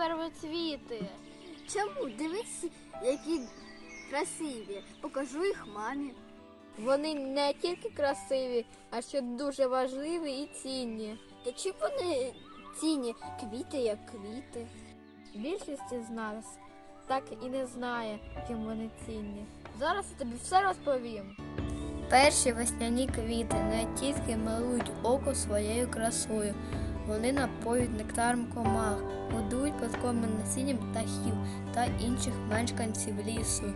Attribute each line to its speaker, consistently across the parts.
Speaker 1: Первоцвіти.
Speaker 2: Чому? Дивись, які красиві. Покажу їх мамі.
Speaker 1: Вони не тільки красиві, а ще дуже важливі і цінні.
Speaker 2: Та чи вони цінні? Квіти як квіти.
Speaker 1: Більшість із нас так і не знає, чим вони цінні. Зараз я тобі все розповім. Перші весняні квіти не тільки милують око своєю красою. Вони напоюють нектаром комах, годують плодковим насінням птахів та інших мешканців лісу.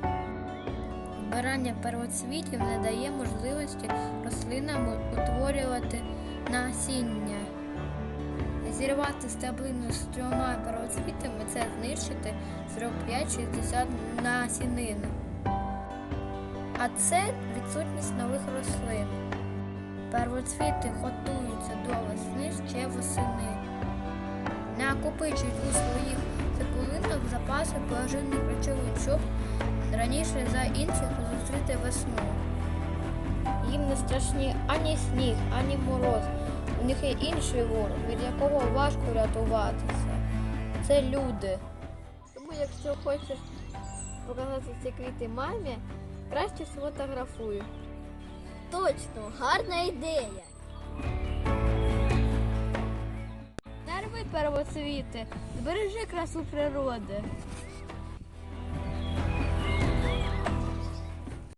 Speaker 1: Збирання первоцвітів не дає можливості рослинам утворювати насіння. Зірвати стеблину з трьома первоцвітами це знищити 45-60 насінин. А це відсутність нових рослин. Первоцвіти готуються до весни ще восени. Накопичують у своїх цибулинах запаси поживних речовин, щоб раніше за інших зустріти весну. Їм не страшні ані сніг, ані мороз. У них є інший ворог, від якого важко рятуватися. Це люди. Тому, якщо хочеш показати ці квіти мамі, краще сфотографуй.
Speaker 2: Точно, гарна ідея.
Speaker 1: Не первоцвіти, збережи красу природи.